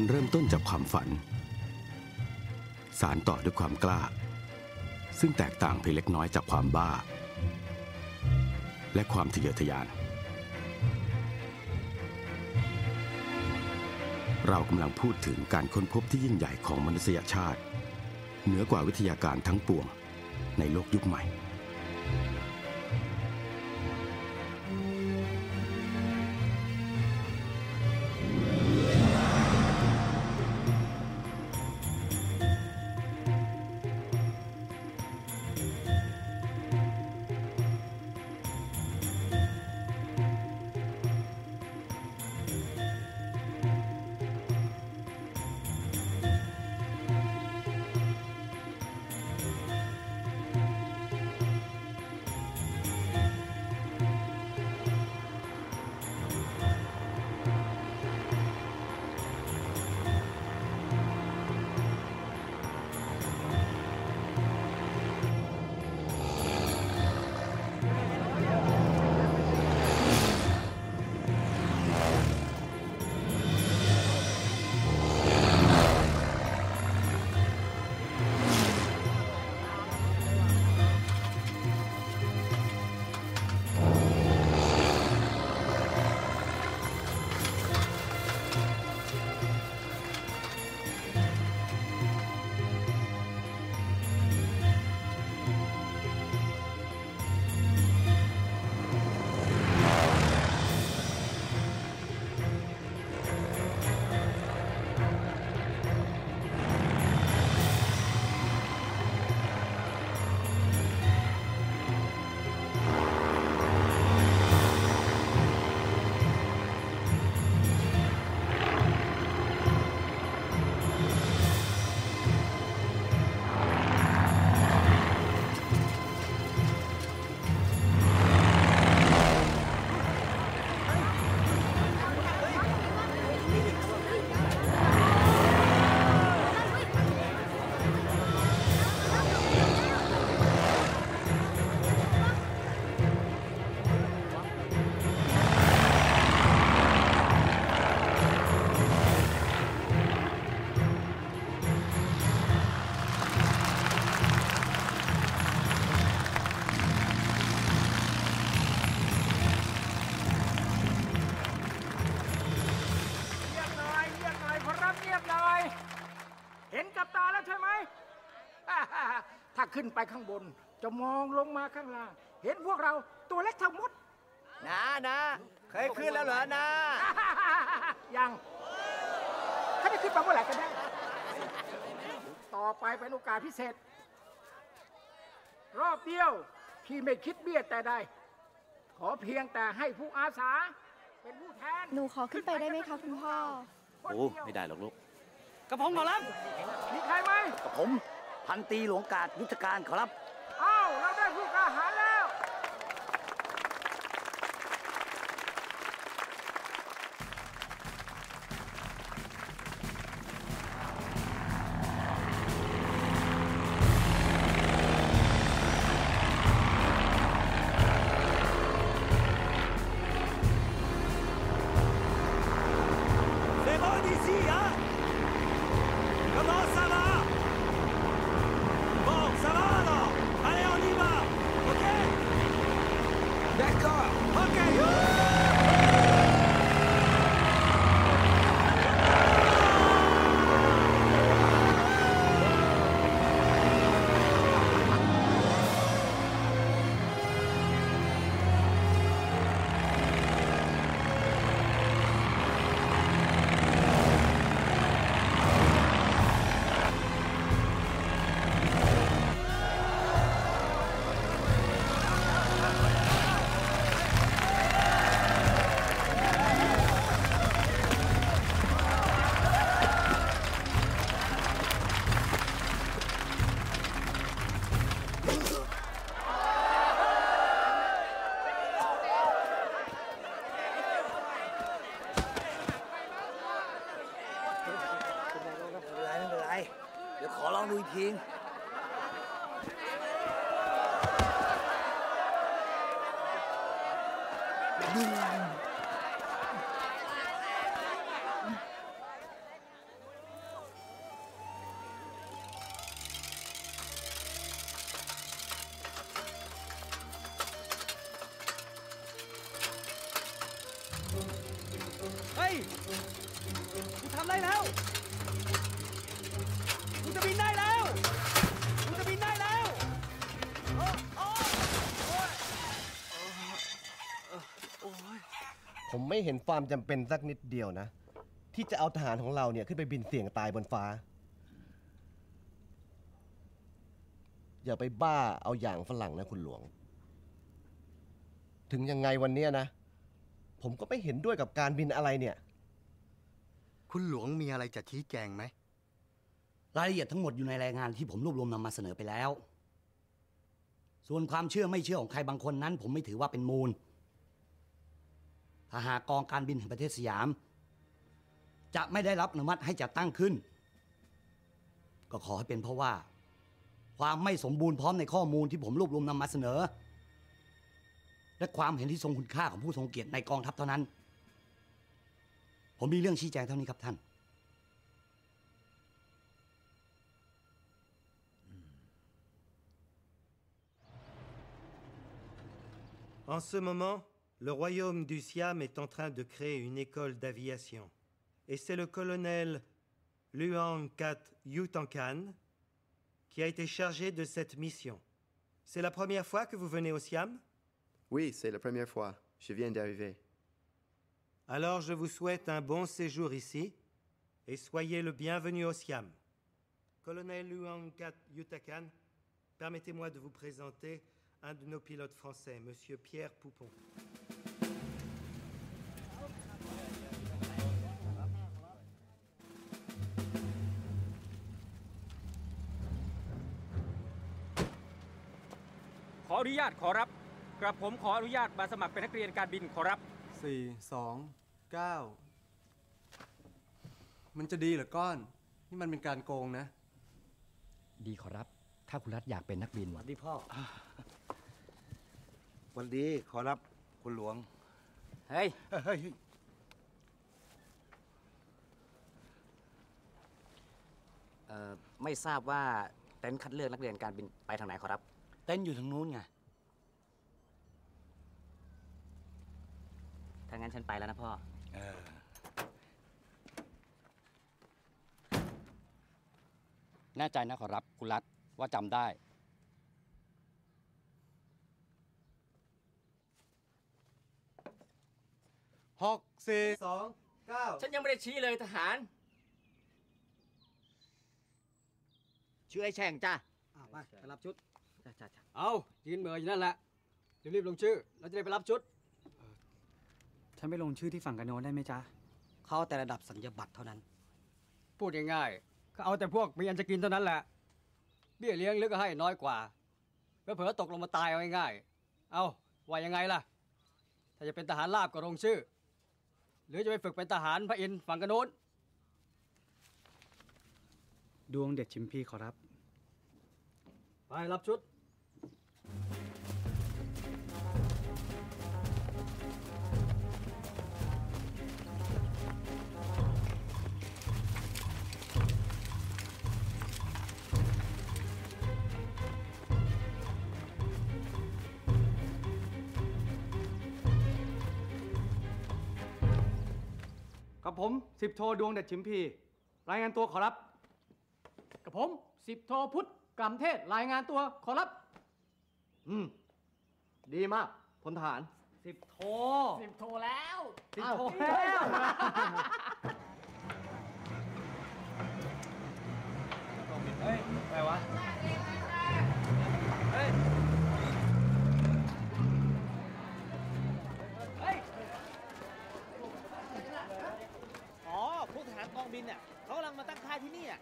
มันเริ่มต้นจากความฝัน สารต่อด้วยความกล้า ซึ่งแตกต่างเพียงเล็กน้อยจากความบ้า และความทะเยอทะยาน เรากำลังพูดถึงการค้นพบที่ยิ่งใหญ่ของมนุษยชาติ เหนือกว่าวิทยาการทั้งปวงในโลกยุคใหม่ ไปข้างบน จะมองลงมาข้างล่าง เห็นพวกเราตัวเล็กทั้งหมดนะนะเคยขึ้นแล้วเหรอนะยังถ้าไม่ขึ้นไปเมื่อไหร่ก็ได้ ต่อไปเป็นโอกาสพิเศษ รอบเดียวพี่ไม่คิดเบี้ยแต่ใดขอเพียงแต่ให้ผู้อาสา เป็นผู้แทนหนูขอขึ้นไปได้ไหมคะคุณพ่อคนโอ้เดียวไม่ได้หรอกลูกกระผมขอรับมีใครไหมกับผม พันตีหลวงกาดยุทธการขอรับ เดี๋ย เห็นความจำเป็นสักนิดเดียวนะ ที่จะเอาทหารของเราเนี่ยขึ้นไปบินเสี่ยงตายบนฟ้า อย่าไปบ้าเอาอย่างฝรั่งนะคุณหลวง ถึงยังไงวันเนี้ยนะ ผมก็ไม่เห็นด้วยกับการบินอะไรเนี่ย คุณหลวงมีอะไรจะชี้แจงไหม รายละเอียดทั้งหมดอยู่ในรายงานที่ผมรวบรวมนำมาเสนอไปแล้ว ส่วนความเชื่อไม่เชื่อของใครบางคนนั้น ผมไม่ถือว่าเป็นมูล ถ้าหากกองการบินแห่งประเทศสยาม จะไม่ได้รับอนุมัติให้จัดตั้งขึ้น ก็ขอให้เป็นเพราะว่า ความไม่สมบูรณ์พร้อมในข้อมูลที่ผมรวบรวมนำมาเสนอ และความเห็นที่ทรงคุณค่าของผู้ทรงเกียรติในกองทัพเท่านั้น ผมมีเรื่องชี้แจงเท่านี้ครับท่าน En ce moment, le royaume du Siam est en train de créer une école d'aviation. Et c'est le colonel Luang Kat Yutankan qui a été chargé de cette mission. C'est la première fois que vous venez au Siam? Oui, c'est la première fois. Je viens d'arriver. Alors je vous souhaite un bon séjour ici et soyez le bienvenu au Siam. Colonel Luang Kat Yutakan, permettez-moi de vous présenter un de nos pilotes français, Monsieur Pierre Poupon. ขออนุญาตขอรับ กระผมขออนุญาตมาสมัครเป็นนักเรียนการบินขอรับสี่สองเก้ามันจะดีเหรอก้อน นี่มันเป็นการโกงนะ ดีขอรับ ถ้าคุณรัฐอยากเป็นนักบิน สวัสดีพ่อ วันดีขอรับคุณหลวง เฮ้ย เฮ้ย เอ่อ ไม่ทราบว่าเต็นท์คัดเลือกนักเรียนการบินไปทางไหนขอรับ เต้นอยู่ทางนู้นไง ถ้างั้นฉันไปแล้วนะพ่อ แน่ใจนะขอรับคุณรัฐว่าจำได้ หกสี่สองเก้าฉันยังไม่ได้ชี้เลยทหาร ชื่อไอ้แช่งจ้าไปไปรับชุด จ้าจ้าจ้าเอายืนเหมืออยู่นั่นแหละรีบๆลงชื่อเราจะได้ไปรับชุด ฉันไปลงชื่อที่ฝั่งกันโนนได้ไหมจ๊ะ เขาแต่ระดับสัญญาบัตรเท่านั้น พูดง่ายๆก็เอาแต่พวกมีอันจะกินเท่านั้นแหละ เบี้ยเลี้ยงหรือก็ให้น้อยกว่าเพื่อเผลอๆตกลงมาตายเอาง่ายๆเอาว่ายังไงล่ะ ถ้าจะเป็นทหารราบก็ลงชื่อ หรือจะไปฝึกเป็นทหารพระอินทร์ฝั่งกันโน้นดวงเด็ดชิมพี่ขอรับ ไปรับชุด ผมสิบโทดวงเด็ดชิมพี รายงานตัวขอรับ กับผมสิบโทพุทธกรรมเทศรายงานตัวขอรับ อืม ดีมากพลทหารสิบโทสิบโทแล้วสิบอ้าวโทแล้ว เฮ้ย อะไรวะ เฮ้ย เฮ้ย อ๋อ พวกทหารกอง บินเนี่ยเขากำลังมาตั้งค่ายที่นี่อะ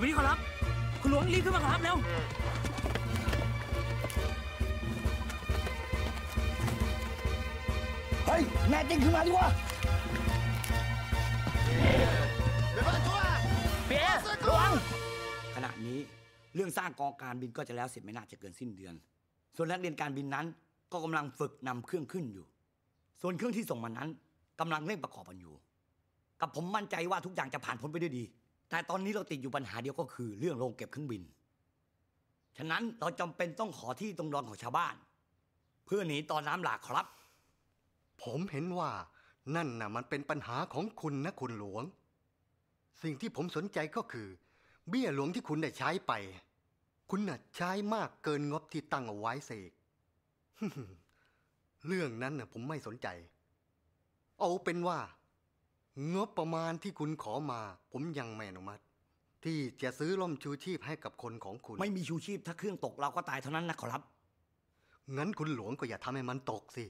อยู่นี่ขอรับ คุณหลวงรีบขึ้นมาขอรับเร็วเฮ้ยแน่จริงขึ้นมาดีกว่าเปียระวังขณะนี้เรื่องสร้างกองการบินก็จะแล้วเสร็จไม่น่าจะเกินสิ้นเดือน ส่วนนักเรียนการบินนั้นก็กำลังฝึกนำเครื่องขึ้นอยู่ ส่วนเครื่องที่ส่งมานั้นกำลังเร่งประกอบกันอยู่ กับผมมั่นใจว่าทุกอย่างจะผ่านพ้นไปด้วยดี แต่ตอนนี้เราติดอยู่ปัญหาเดียวก็คือ เรื่องโรงเก็บเครื่องบิน ฉะนั้นเราจำเป็นต้องขอที่ตรงรอนของชาวบ้าน เพื่อหนีตอนน้ำหลากครับ ผมเห็นว่านั่นน่ะมันเป็นปัญหาของคุณนะคุณหลวง สิ่งที่ผมสนใจก็คือ เบี้ยหลวงที่คุณได้ใช้ไป คุณน่ะใช้มากเกินงบที่ตั้งเอาไว้เสกเรื่องนั้นน่ะผมไม่สนใจ เอาเป็นว่า งบประมาณที่คุณขอมา ผมยังไม่อนุมัติ ที่จะซื้อล่มชูชีพให้กับคนของคุณ ไม่มีชูชีพถ้าเครื่องตกเราก็ตายเท่านั้นนะครับ งั้นคุณหลวงก็อย่าทำให้มันตกสิ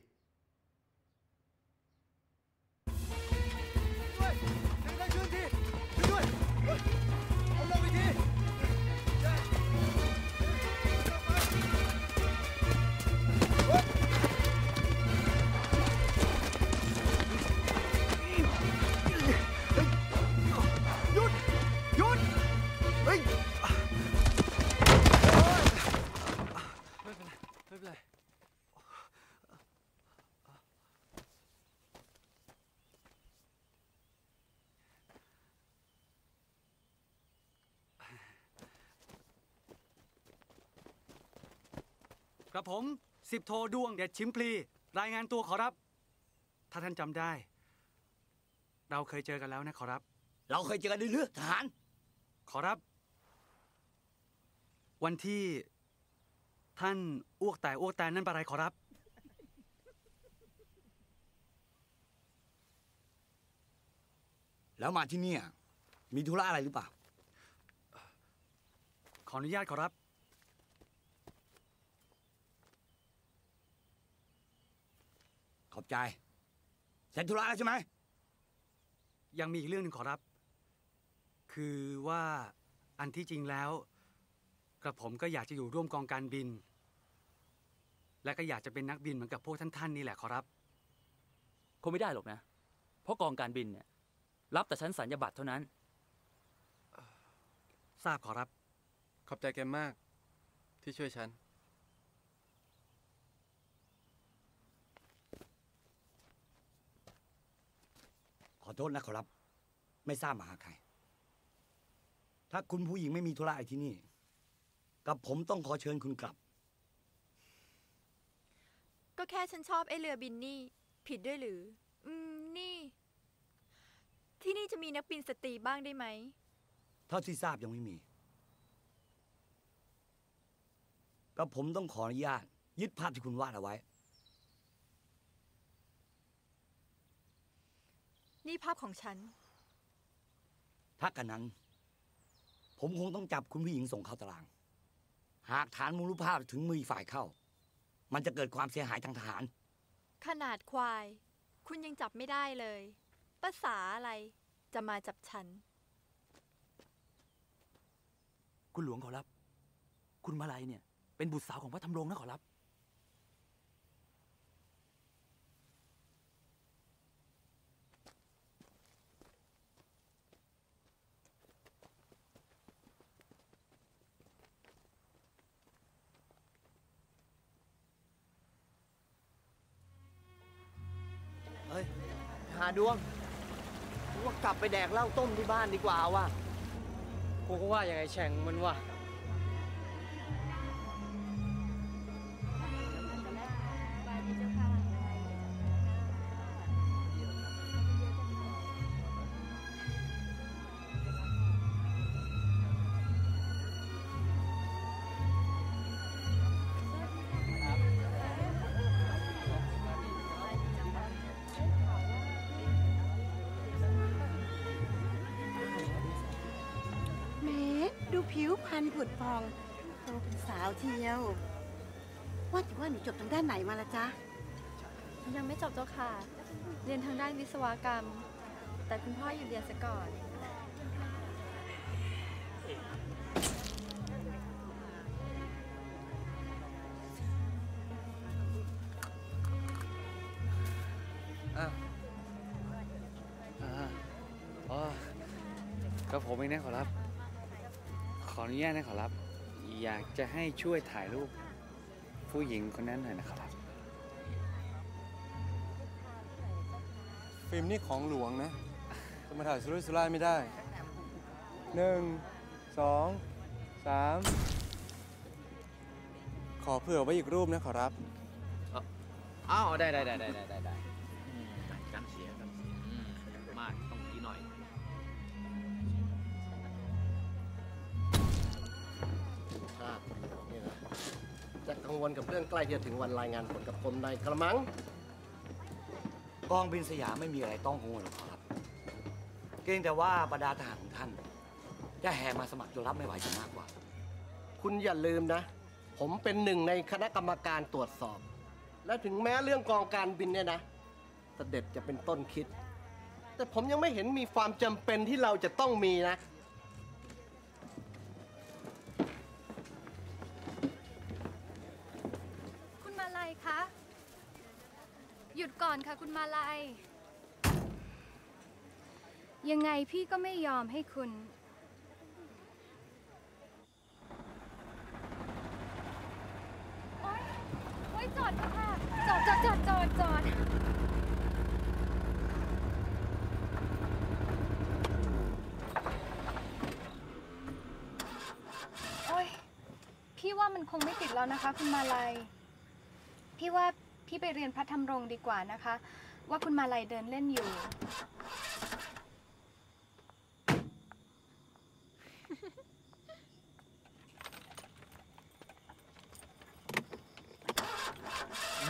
กระผมสิบโทดวงเด็ดชิมพลี รายงานตัวขอรับ ถ้าท่านจำได้ เราเคยเจอกันแล้วนะขอรับ เราเคยเจอกันด้วยเลือดทหาร ขอรับ วันที่ท่านอ้วกแต่อ้วกแต่นั่นเป็นอะไรขอรับ แล้วมาที่เนี่ยมีธุระอะไรหรือเปล่า ขออนุญาตขอรับ ขอบใจเสร็จธุระแล้วใช่ไหม ยังมีอีกเรื่องหนึ่งขอรับ คือว่าอันที่จริงแล้ว กระผมก็อยากจะอยู่ร่วมกองการบิน และก็อยากจะเป็นนักบินเหมือนกับพวกท่านๆนี่แหละขอรับ คงไม่ได้หรอกนะ เพราะกองการบินเนี่ยรับแต่ชั้นสัญญาบัตรเท่านั้น ทราบขอรับ ขอบใจแกมากที่ช่วยฉัน อโทษนะขอรับ ไม่ทราบมาหาใคร ถ้าคุณผู้หญิงไม่มีธุระอะไรที่นี่ กับผมต้องขอเชิญคุณกลับ ก็แค่ฉันชอบไอ้เรือบินนี่ ผิดด้วยหรือ อืม นี่ ที่นี่จะมีนักบินสตรีบ้างได้ไหม เท่าที่ทราบยังไม่มี กับผมต้องขออนุญาต ยึดภาพที่คุณวาดเอาไว้ นี่ภาพของฉัน ถ้ากันนั้น ผมคงต้องจับคุณผู้หญิงส่งเข้าตาราง หากฐานมูลภาพถึงมืออีกฝ่ายเข้า มันจะเกิดความเสียหายทางทหาร ขนาดควาย คุณยังจับไม่ได้เลยภาษาอะไรจะมาจับฉัน คุณหลวงขอรับ คุณมาลัยเนี่ย เป็นบุตรสาวของพระธรรมรงค์นะขอรับ หาดวงว่ากลับไปแดกเหล้าต้มที่บ้านดีกว่าว่ะกูก็ว่าอย่างไงแฉ่งมันว่ะ วพรรณผุดพองโตเป็นสาวเที่ยว ว่าแต่ว่าหนูจบทางด้านไหนมาละจ๊ะ ยังไม่จบเจ้าค่ะ เรียนทางด้านวิศวกรรม แต่คุณพ่ออยู่เรียนซะก่อนอ้าวอ่าอ๋อก็ผมเองนะขอรับขออ นุญาตนะขอรับ อยากจะให้ช่วยถ่ายรูปผู้หญิงคนนั้นหน่อยนะครับ ฟิล์มนี่ของหลวงนะจะมาถ่ายสุรุ่ยสุร่ายไม่ได้หนึ่งสองสามขอเผื่อไว้อีกรูปนะขอรับอ้าวได้ได้ได้ได้ได้ได้ จะกังวลกับเรื่องใกล้ที่จะถึงวันรายงานผลกับกรมในกระมัง กองบินสยามไม่มีอะไรต้องกังวลหรอกครับ เกรงแต่ว่าบรรดาทหารของท่าน จะแห่มาสมัครจนรับไม่ไหวจะมากกว่า คุณอย่าลืมนะ ผมเป็นหนึ่งในคณะกรรมการตรวจสอบ และถึงแม้เรื่องกองการบินเนี่ยนะเสด็จจะเป็นต้นคิด แต่ผมยังไม่เห็นมีความจำเป็นที่เราจะต้องมีนะ หยุดก่อนค่ะคุณมาลัยยังไงพี่ก็ไม่ยอมให้คุณ โอ๊ยโอ๊ยจอดค่ะจอดจอดจอดจอดจอดโอ้ยพี่ว่ามันคงไม่ติดแล้วนะคะ คุณมาลัยพี่ว่า พี่ไปเรียนพระธรรมรงค์ดีกว่านะคะ ว่าคุณมาลัยเดินเล่นอยู่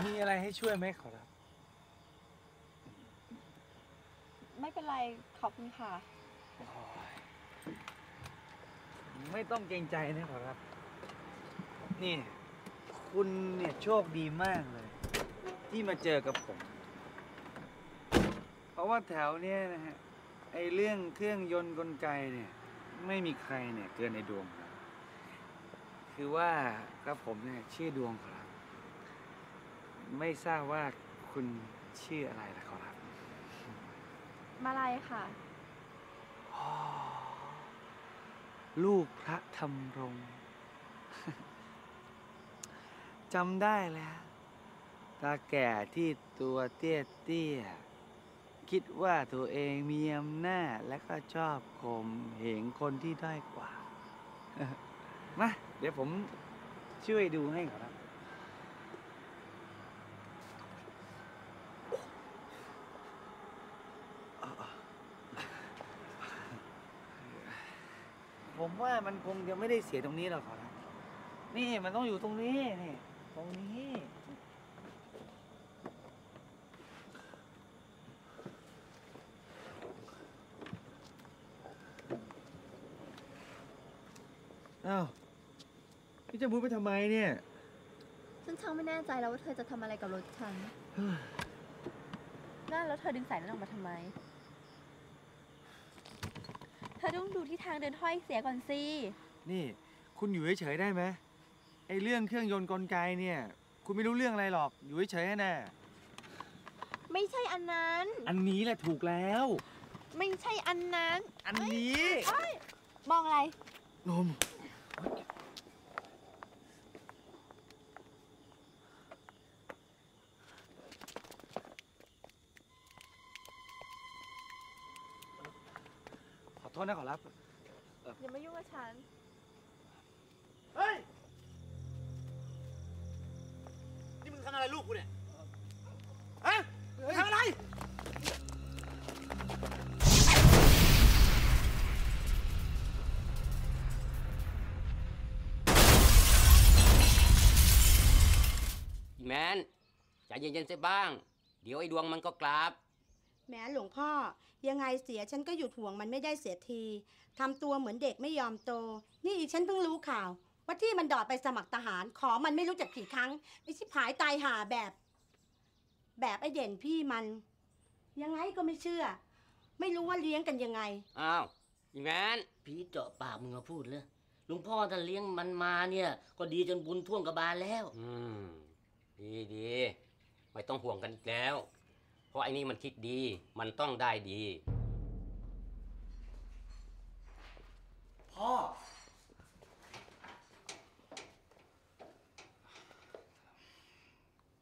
มีอะไรให้ช่วยไหมขอรับ ไม่เป็นไรขอบคุณค่ะ ไม่ต้องเกรงใจนะขอรับ นี่ คุณเนี่ยโชคดีมากเลย ที่มาเจอกับผม เพราะว่าแถวเนี้ยนะฮะไอเรื่องเครื่องยนต์กลไกเนี่ย ไม่มีใครเนี่ยเกินในดวงครับคือว่ากับผมเนี่ยชื่อดวงครับ ไม่ทราบว่าคุณชื่ออะไรล่ะครับมาลัยค่ะลูกพระธรรมรงค์ จำได้แล้ว ตาแก่ที่ตัวเตี้ยเตี้ยๆคิดว่าตัวเองมีอำนาจและก็ชอบข่มเหงคนที่ด้อยกว่า มา เดี๋ยวผมช่วยดูให้ครับ ผมว่ามันคงจะไม่ได้เสียตรงนี้หรอกครับ นี่มันต้องอยู่ตรงนี้ นี่ ตรงนี้ อ้าวพี่ จะมุดไปทำไมเนี่ย ฉันช่างไม่แน่ใจแล้วว่าเธอจะทำอะไรกับรถฉันน่าแล้วเธอดึงสายนั้นออกมาทำไม เธอต้องดูที่ทางเดินถ้อยเสียก่อนสิ นี่ คุณอยู่เฉยๆได้ไหมไอ้เรื่องเครื่องยนต์กลไกเนี่ย คุณไม่รู้เรื่องอะไรหรอก อยู่เฉยๆแน่ไม่ใช่อันนั้น อันนี้แหละถูกแล้ว ไม่ใช่อันนั้น อันนี้เอ้ยมองอะไร นม ขอโท ษนะขอรับ อย่ามายุ่งกับฉัน เฮ้ย นี่มึงทำอะไรลูกกูเนี่ย ฮะทำอะไรแมนใจเย็นๆสิบ้าง เดี๋ยวไอ้ดวงมันก็กลับ แหมหลวงพ่อ ยังไงเสียฉันก็หยุดห่วงมันไม่ได้เสียทีทำตัวเหมือนเด็กไม่ยอมโต นี่อีฉันเพิ่งรู้ข่าว ว่าที่มันดอดไปสมัครทหาร ขอมันไม่รู้จักกี่ครั้งไอ้ชิบหายตายห่าแบบ แบบไอ้เด่นพี่มัน ยังไงก็ไม่เชื่อ ไม่รู้ว่าเลี้ยงกันยังไง อ้าวอย่างนั้นพี่เจาะปากมึงมาพูดเลยหลวงพ่อท่านเลี้ยงมันมาเนี่ย ก็ดีจนบุญท่วมกระบาลแล้ว อืม ดีดีไม่ต้องห่วงกันอีกแล้ว เพราะไอ้นี่มันคิดดี มันต้องได้ดี พ่อ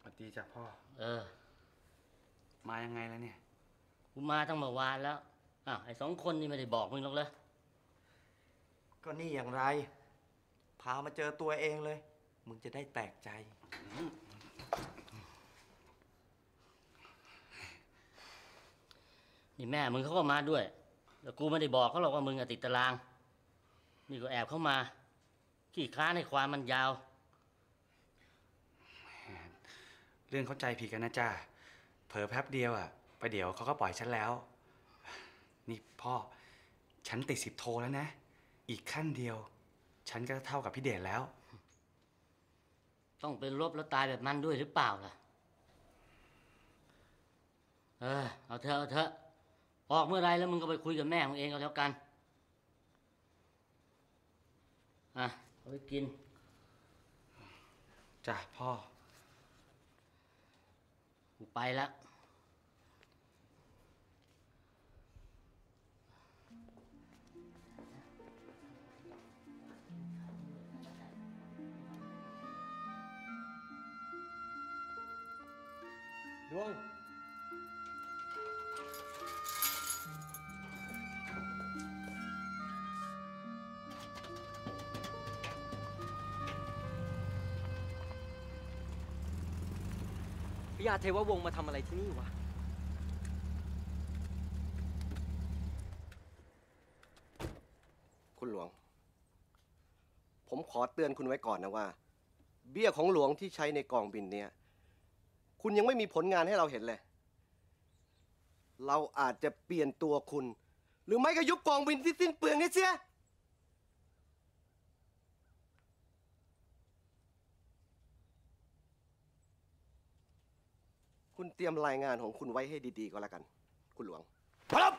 สวัสดีจ้ะพ่อ เออ มายังไงแล้วเนี่ย กูมาตั้งเมื่อวานแล้ว อ้าวไอ้สองคนนี่ไม่ได้บอกมึงหรอกเลยก็นี่อย่างไร พามาเจอตัวเองเลย มึงจะได้แปลกใจ นี่แม่มึงเขาก็มาด้วยแต่กูไม่ได้บอกเขาหรอกว่ามึงอะติดตาราง นี่ก็แอบเข้ามา ขี้ค้านให้ความมันยาว เรื่องเข้าใจผิดกันนะจ้าเผลอแป๊บเดียวอะไปเดี๋ยวเขาก็ปล่อยฉันแล้ว นี่พ่อ ฉันติดสิบโทแล้วนะ อีกขั้นเดียว ฉันก็เท่ากับพี่เดชแล้ว ต้องเป็นลบแล้วตายแบบมันด้วยหรือเปล่าล่ะ เออเอาเถอะเอาเถอะ ออกเมื่อไรแล้วมึงก็ไปคุยกับแม่มึงเองก็แล้วกัน อะเอาไปกิน จ้ะพ่อ กูไปละดวง พญาเทววงศ์มาทำอะไรที่นี่วะ คุณหลวง ผมขอเตือนคุณไว้ก่อนนะว่า เบี้ยของหลวงที่ใช้ในกองบินเนี่ย คุณยังไม่มีผลงานให้เราเห็นเลย เราอาจจะเปลี่ยนตัวคุณ หรือไม่ก็ยุบกองบินที่สิ้นเปลืองนี่เสีย เตรียมรายงานของคุณไว้ให้ดีๆก็แล้วกัน คุณหลวงครับ